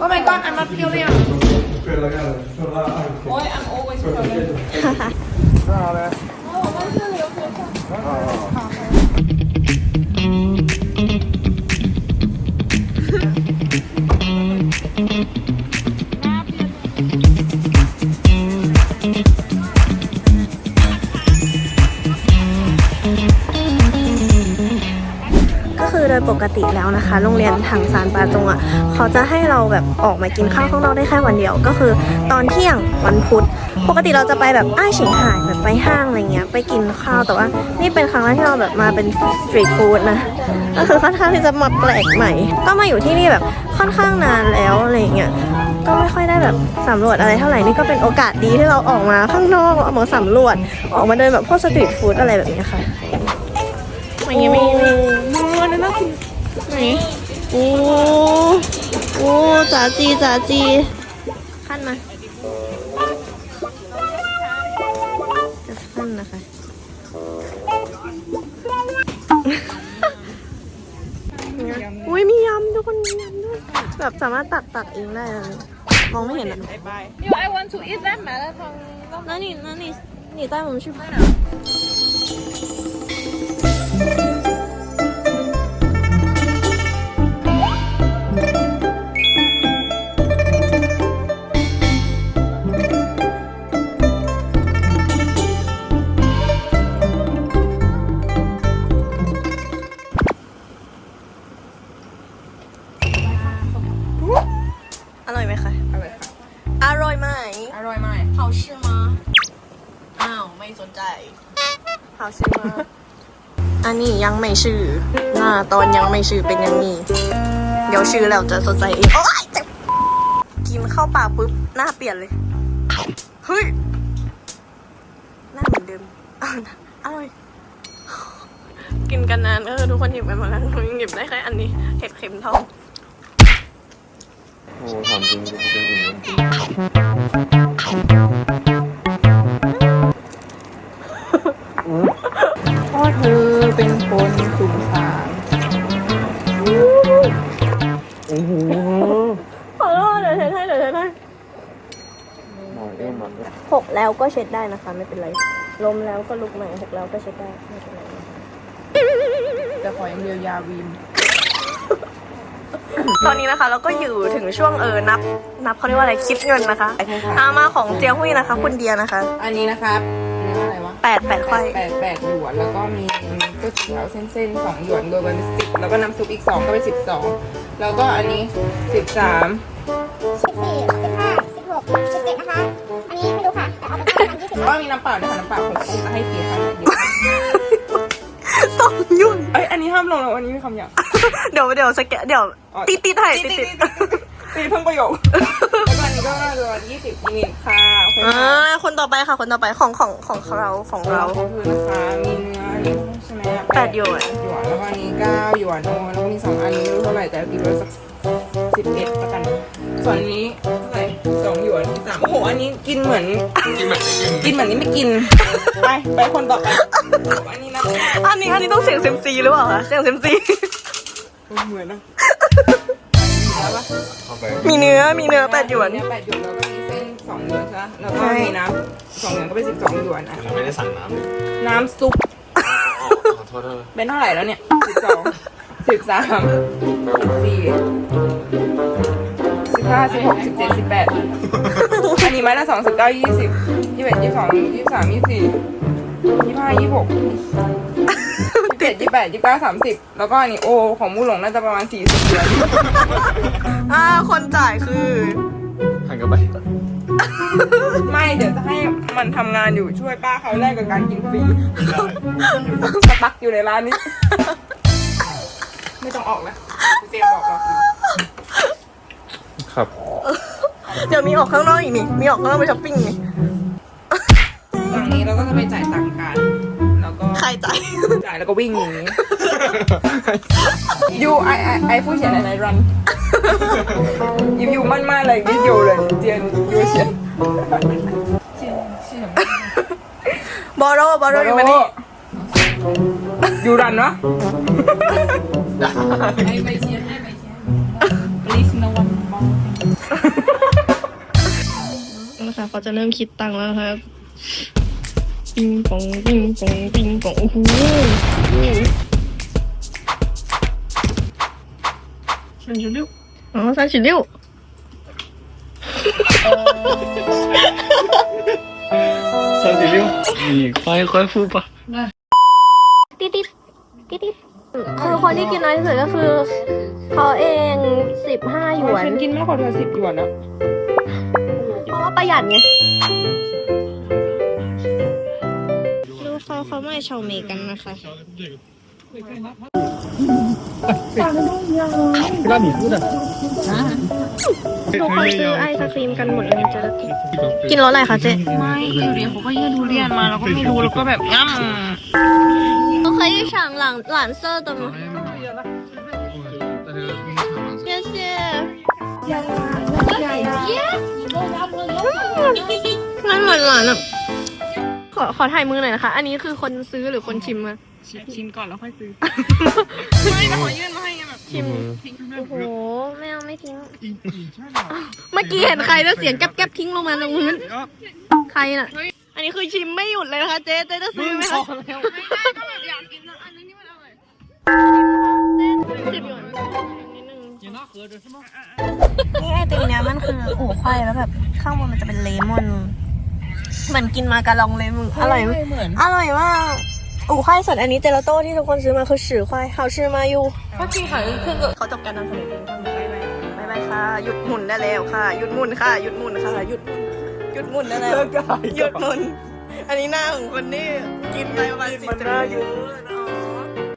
Oh my god, I'm not peeling. Quella gara, sono là anche. Boy, I'm always peeling. Oh, ยปกติแล้วนะคะ โรงเรียนทางซานปาจงอะเขาจะให้เราแบบออกมากินข้าวข้างนอกได้แค่วันเดียว ก็คือตอนเที่ยงวันพุธปกติเราจะไปแบบอ้ายฉิงหายแบบไปห้างอะไรเงี้ยไปกินข้าวแต่ว่า นี่เป็นครั้งแรกที่เราแบบมาเป็นสตรีทฟู้ดนะก็คือค่อนข้างที่จะมาแปลกใหม่ ก็มาอยู่ที่นี่แบบค่อนข้างนานแล้วอะไรเงี้ยก็ไม่ค่อยได้แบบสำรวจอะไรเท่าไหร่นี่ก็เป็นโอกาสดีที่เราออกมาข้างนอกออกมาสำรวจ ออกมาเดินแบบพวกสตรีทฟู้ดอะไรแบบนี้ค่ะไม่ยังไม่ วันนั้นน่ไหนโอ้โอ้จ๋าจีจ๋าจีขั้นมาจะขั้นนะคะอุ้ยมียำทุกคนมียำด้วยแบบสามารถตักตักเองได้เลยมองไม่เห็นอะ You I want to eat that มาแล้วทางนั่นนี่นั่นนี่นี่ใต้ผมชื่อ ไม่สนใจ好吃吗อันนี้ยังไม่ชื่อหน้าตอนยังไม่ชื่อเป็นอย่างนี้ เดี๋ยวชื่อแล้วจะสดใสเองโอ๊ยเจ็บกินเข้าปากปุ๊บ หน้าเปลี่ยนเลย เฮ้ย หน้าเหมือนเดิมอ้าวอร่อย กินกันนานเออทุกคนหยิบไปหมดแล้วหนูยังหยิบได้แค่อันนี้เห็ดเข็มทอง โอ้ถามจริงเป็นอื่นจริง เธอเป็นคนสุ่มสารโอ้โหขอโทษเดี๋ยวเช็ดให้เดี๋ยวเช็ดให้หมอนเอ็มอะหกแล้วก็เช็ดได้นะคะ ไม่เป็นไรล้มแล้วก็ลุกใหม่หกแล้วก็เช็ดได้ไม่เป็นไรนะคะจะขออย่างเดียวยาวีมตอนนี้นะคะเราก็อยู่ถึงช่วงเออนับ นับเขาเรียกว่าอะไรคิดเงินนะคะอามาของเจียหุยนะคะ คุณเดียนะคะ อันนี้นะครับเนื้ออะไรวะแปดแปดไข่แปดแปดหยวนแล้วก็มี ก๋วยเตี๋วเส้นๆสองหยวนรวมเป็นสิบแล้วก็น้ำซุปอีกสองก็เป็นสิบสองแล้วก็อันนี้สิบสามสิบสี่สิบห้าสิบหกสิบเจ็ดนะคะ อันนี้ไม่รู้ค่ะแต่เอาไปประมาณยี่สิบก็มีน้ำเปล่าด้วยค่ะน้ำเปล่าผมคงจะให้ฟรีค่ะเดี๋ยวสองหยุ่นเอ้ยอันนี้ห้ามลงแล้วอันนี้มีคำหยาบเดี๋ยวเดี๋ยวสแกนเดี๋ยวติดติดให้ติดติดตีเพิ่งประโยคแล้วก็อันนี้ก็รวมยี่สิบยูนิตค่ะโอเคอ่าค่ะคนต่อไปค่ะคนต่อไปของของของเราของเราคือนะคะมีเนื้ แปดหยวนหยวนแล้วก็อันนี้เก้าหยวนโอ้แล้วก็มีสองอันนี้ไม่รู้เท่าไหร่แต่กินไปสักสิบเอ็ดแล้วกันส่วนอันนี้เท่าไหร่สองหยวนสามโอ้โหอันนี้กินเหมือน กินแบบไม่กินกินเหมือนนี้ไม่กิน ไปไปคนต่อไปอันนี้นะอันนี้อันนี้ต้องเสียงเซยมซีหรือเปล่าคะเสียงเซยมซี เหมือนนะแล้วปะเข้าไปมีเนื้อมีเนื้อแปดหยวนเนี่ยแปดหยวนแล้วก็มีเส้นสองหยวนใช่ไหมแล้วก็ใช่มีน้ำสองหยวนก็เป็นสิบสองหยวนอะ เราไม่ได้สั่งน้ำเลยน้ำซุปอ๋อขอ โทษเธอเป็นเท่าไหร่แล้วเนี่ยสิบสองสิบสามสิบสี่สิบห้าสิบหกสิบเจ็ดสิบแปดอันนี้ไม้ละสองสิบเก้ายี่สิบยี่สิบเอ็ดยี่สิบสองยี่สิบสามยี่สิบสี่ยี่สิบห้ายี่สิบหกยี่สิบเจ็ดยี่สิบแปดยี่สิบเก้าสามสิบแล้วก็อันนี้โอของมูหลงน่าจะประมาณสี่สิบเหรียญอ่าคนจ่ายคือหันกลับไปไม่ เดี๋ยวจะให้มันทำงานอยู่ช่วยป้าเขาแลกกับการกินฟรีสตั๊กอยู่ในร้านนี้ ไม่ต้องออกแล้วเตรียมออกแล้วครับ เดี๋ยวมีออกข้างนอกอีกนี่ มีออกข้างนอกไปช้อปปิ้งนี่ฝั่งนี้เราก็จะไปจ่ายตังค์กัน แล้วก็ใครจ่าย จ่ายแล้วก็วิ่งหนี ยูไอไอไอผู้เขียนอะไรรัน ยิบยูมั่นมากเลยวิดีโอเลยเจียนยูเขียน บอโรบอโรอยู่มานี่อยู่ดันเนะ Hey, my dear. นะคะเขาจะเริ่มคิดตังค์แล้วครับปิงปองปิงปองปิงปองโอ้โหสามสิบหกอ๋อสามสิบหก 三十六，你快快付吧。 ติ๊ดติ๊ดติ๊ดติ๊ดคือคนที่กินน้อยที่สุดก็คือเขาเองสิบห้าหยวน ฉันกินมากกว่าเธอสิบหยวนอะ เพราะว่าประหยัดไงดูเขาเขาไม่ชาวเมกันนะคะ ทุกคนซื้อไอศครีมกันหมดเลยเจ๊กินรสอะไรคะเจ๊ไม่อยู่ดีเขาก็ยื่นดูเรียนมาแล้วก็ไม่รู้แล้วก็แบบงั้มเขาเคยฉั่งหลังหลานเซอร์ตัวมั้ยเยเซ่มันหวานหวานอะขอขอถ่ายมือหน่อยนะคะ อันนี้คือคนซื้อหรือคนชิมอะชิมก่อนแล้วค่อยซื้อไม่ขอยื่นมาให้ ไงแบบชิมโอ้โหไม่เอาไม่ทิ้งเมื่อกี้เห็นใครแล้วเสียงแก๊บๆทิ้งลงมาตรงพื้นใครน่ะ อันนี้คือชิมไม่หยุดเลยนะคะเจ๊เจ๊จะซื้อไหมคะไม่ได้ก็แบบอยากกินนะอันนี้นี่มันอร่อยสิบหยวนนิดนึงนี่ไอติมเนี้ยมันคืออู่ไข่แล้วแบบ ข้างบนมันจะเป็นเลมอนเหมือนกินมาการองเลยมึงอร่อยมั้ยเหมือนอร่อยมาก อู่ไข่ส่วนอันนี้เจลาโต้ที่ทุกคนซื้อมาคือฉือไข่เขาชื่อมาอยู่ก็จริงค่ะคือเขาจบการนำเสนอเพียงเท่านี้บายบายค่ะ หยุดหมุนได้แล้วค่ะ หยุดหมุนค่ะ หยุดหมุนค่ะ หยุด หยุดหมุนได้แล้วหยุดหมุน อันนี้หน้าของคนนี่กินไปประมาณสิบนาที